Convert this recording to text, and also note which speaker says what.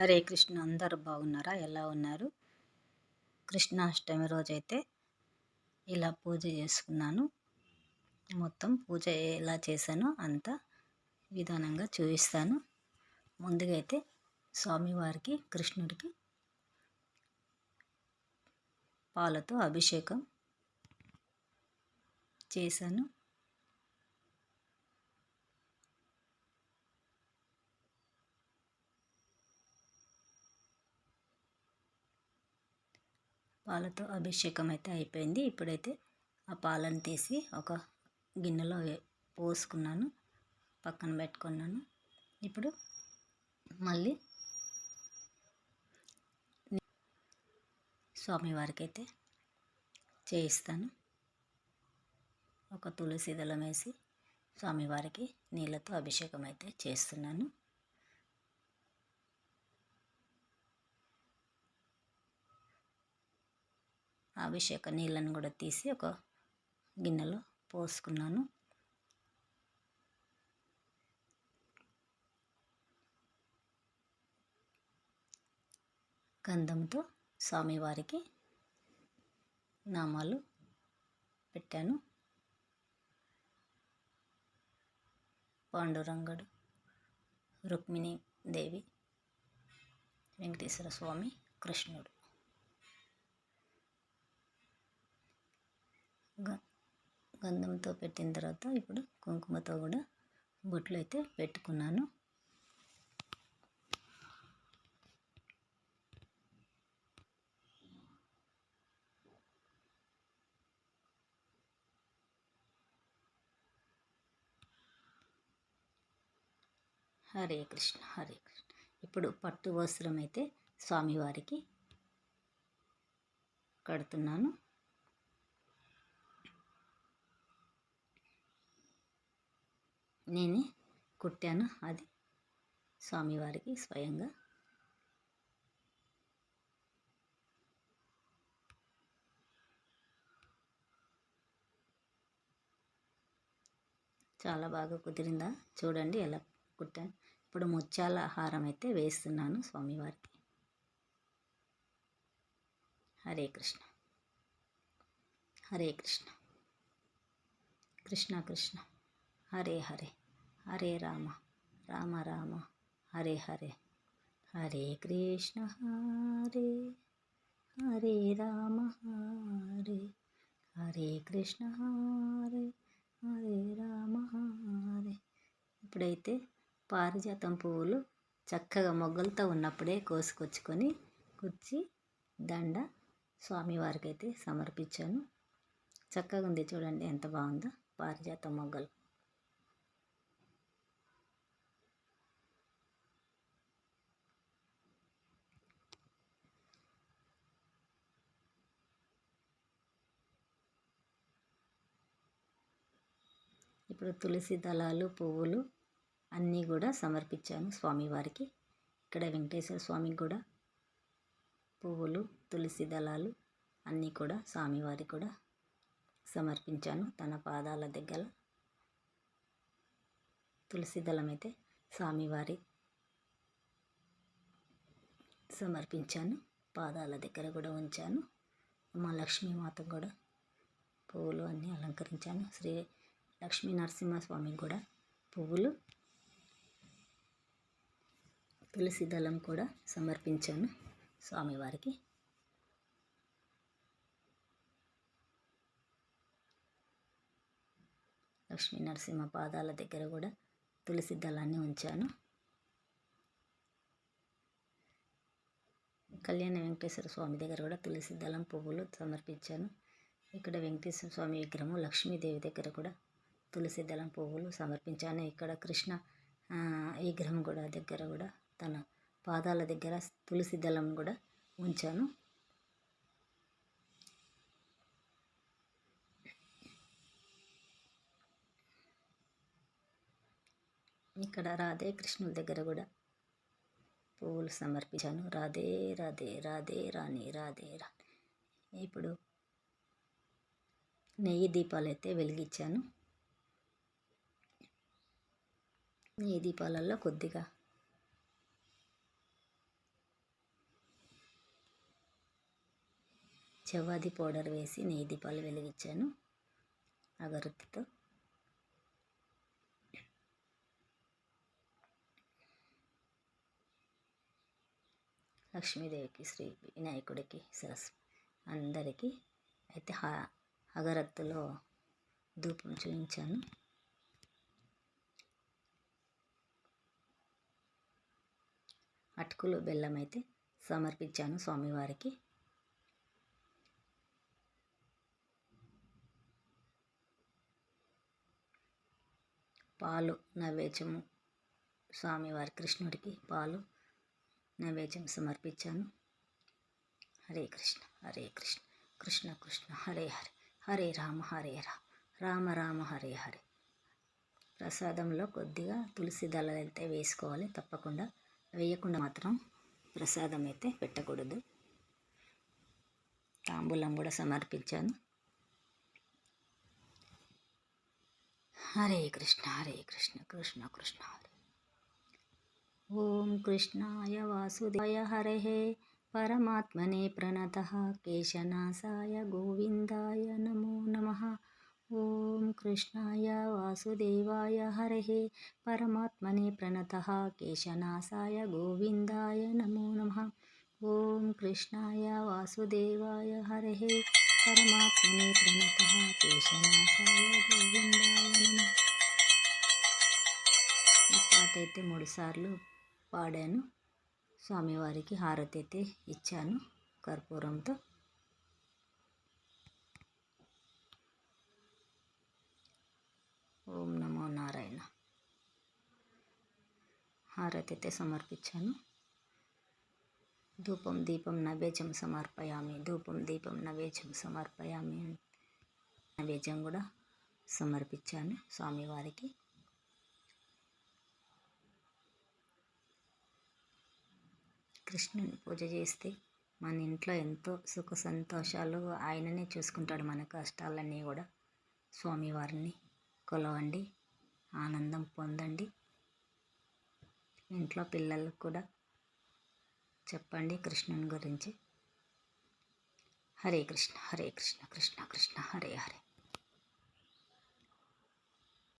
Speaker 1: హరే కృష్ణ అందరు బాగున్నారా? ఎలా ఉన్నారు? కృష్ణాష్టమి రోజైతే ఇలా పూజ చేసుకున్నాను. మొత్తం పూజ ఎలా చేశానో అంత విధానంగా చూపిస్తాను. ముందుగా అయితే స్వామివారికి కృష్ణుడికి పాలతో అభిషేకం చేశాను. పాలతో అభిషేకం అయితే అయిపోయింది. ఇప్పుడైతే ఆ పాలను తీసి ఒక గిన్నెలో పోసుకున్నాను. పక్కన పెట్టుకున్నాను. ఇప్పుడు మళ్ళీ స్వామివారికి అయితే చేయిస్తాను. ఒక తులసి దళం వేసి స్వామివారికి నీళ్ళతో అభిషేకం అయితే చేస్తున్నాను. అభిషేక నీళ్ళను కూడా తీసి ఒక గిన్నెలో పోసుకున్నాను. గంధంతో స్వామివారికి నామాలు పెట్టాను. పాండురంగడు రుక్మిణి దేవి వెంకటేశ్వర స్వామి కృష్ణుడు. గంధంతో పెట్టిన తర్వాత ఇప్పుడు కుంకుమతో కూడా బొట్లు అయితే పెట్టుకున్నాను. హరే కృష్ణ హరే కృష్ణ. ఇప్పుడు పట్టు వస్త్రం అయితే స్వామివారికి కడుతున్నాను. నేనే కుట్టాను అది. స్వామివారికి స్వయంగా. చాలా బాగా కుదిరిందా? చూడండి ఎలా కుట్టాను. ఇప్పుడు ముత్యాల హారం అయితే వేస్తున్నాను స్వామివారికి. హరే కృష్ణ. హరే కృష్ణ. కృష్ణ కృష్ణ. హరే హరే. హరే రామ రామ రామ హరే హరే. హరే కృష్ణ హరే హరే రామ హరే. హరే కృష్ణ హరే హరే రామ హరే. ఇప్పుడైతే పారిజాతం పువ్వులు చక్కగా మొగ్గలతో ఉన్నప్పుడే కోసుకొచ్చుకొని కుర్చి దండ స్వామివారికి అయితే సమర్పించాను. చక్కగా ఉంది చూడండి ఎంత బాగుందో పారిజాతం మొగ్గలు. ఇప్పుడు తులసి దళాలు పువ్వులు అన్నీ కూడా సమర్పించాను స్వామివారికి. ఇక్కడ వెంకటేశ్వర స్వామికి కూడా పువ్వులు తులసి దళాలు అన్నీ కూడా స్వామివారికి కూడా సమర్పించాను తన పాదాల దగ్గర. తులసి దళం అయితే స్వామివారి సమర్పించాను. పాదాల దగ్గర కూడా ఉంచాను. మా లక్ష్మీమాత కూడా పువ్వులు అన్నీ అలంకరించాను. శ్రీ లక్ష్మీ నరసింహస్వామికి కూడా పువ్వులు తులసి దళం కూడా సమర్పించాను స్వామివారికి. లక్ష్మీ నరసింహ పాదాల దగ్గర కూడా తులసి దళాన్ని ఉంచాను. కళ్యాణ వెంకటేశ్వర స్వామి దగ్గర కూడా తులసి దళం పువ్వులు సమర్పించాను. ఇక్కడ వెంకటేశ్వర స్వామి విగ్రహము లక్ష్మీదేవి దగ్గర కూడా తులసి దళం పువ్వులు సమర్పించాను. ఇక్కడ కృష్ణ విగ్రహం కూడా దగ్గర కూడా తన పాదాల దగ్గర తులసి దళం కూడా ఉంచాను. ఇక్కడ రాధే కృష్ణుల దగ్గర కూడా పువ్వులు సమర్పించాను. రాధే రాధే రాధే రాణి రాధే రాణి. ఇప్పుడు నెయ్యి దీపాలు అయితే వెలిగించాను. ఈ దీపాలల్లో కొద్దిగా. చవాది పౌడర్ వేసి నెయ్యి దీపాలు వెలిగించాను. అగరత్తితో. లక్ష్మీదేవికి శ్రీ వినాయకుడికి సరస్ అందరికీ అయితే అగరత్తులో ధూపం చూపించాను. అటుకులు బెల్లం అయితే సమర్పించాను స్వామివారికి. పాలు నైవేద్యము స్వామివారి కృష్ణుడికి పాలు నైవేద్యం సమర్పించాను. హరే కృష్ణ హరే కృష్ణ కృష్ణ కృష్ణ హరే హరే హరే రామ హరే రామ రామ రామ హరే హరే. ప్రసాదంలో కొద్దిగా తులసి దళాలు అయితే వేసుకోవాలి తప్పకుండా. వేయకుండా మాత్రం ప్రసాదం అయితే పెట్టకూడదు. తాంబూలం కూడా సమర్పించాను. హరే కృష్ణ హరే కృష్ణ కృష్ణ కృష్ణ ఓం కృష్ణాయ వాసుదేవాయ హరే పరమాత్మనే ప్రణత. కేశనాశాయ గోవిందాయ నమో నమః. ఓం కృష్ణాయ వాసుదేవాయ హరే పరమాత్మనే ప్రణత కేశనాశాయ గోవిందాయ నమో నమ. ఓం కృష్ణాయ వాసుదేవాయ హరే పరమాత్మనే ప్రణత కేశనాశాయ గోవిందాయ నమ. ఈ పాట అయితే మూడుసార్లు పాడాను. స్వామివారికి హారతి అయితే ఇచ్చాను కర్పూరంతో. ఓం నమో నారాయణ. హారతి అయితే సమర్పించాను. ధూపం దీపం నైవేద్యం సమర్పయామి. ధూపం దీపం నైవేద్యం సమర్పయామి నైవేద్యం కూడా సమర్పించాను స్వామివారికి. కృష్ణుని పూజ చేస్తే మన ఇంట్లో ఎంతో సుఖ సంతోషాలు ఆయననే చూసుకుంటాడు. మన కష్టాలన్నీ కూడా స్వామివారిని కొలవండి ఆనందం పొందండి. ఇంట్లో పిల్లలకు కూడా చెప్పండి కృష్ణుని గురించి. హరే కృష్ణ హరే కృష్ణ కృష్ణ కృష్ణ హరే హరే.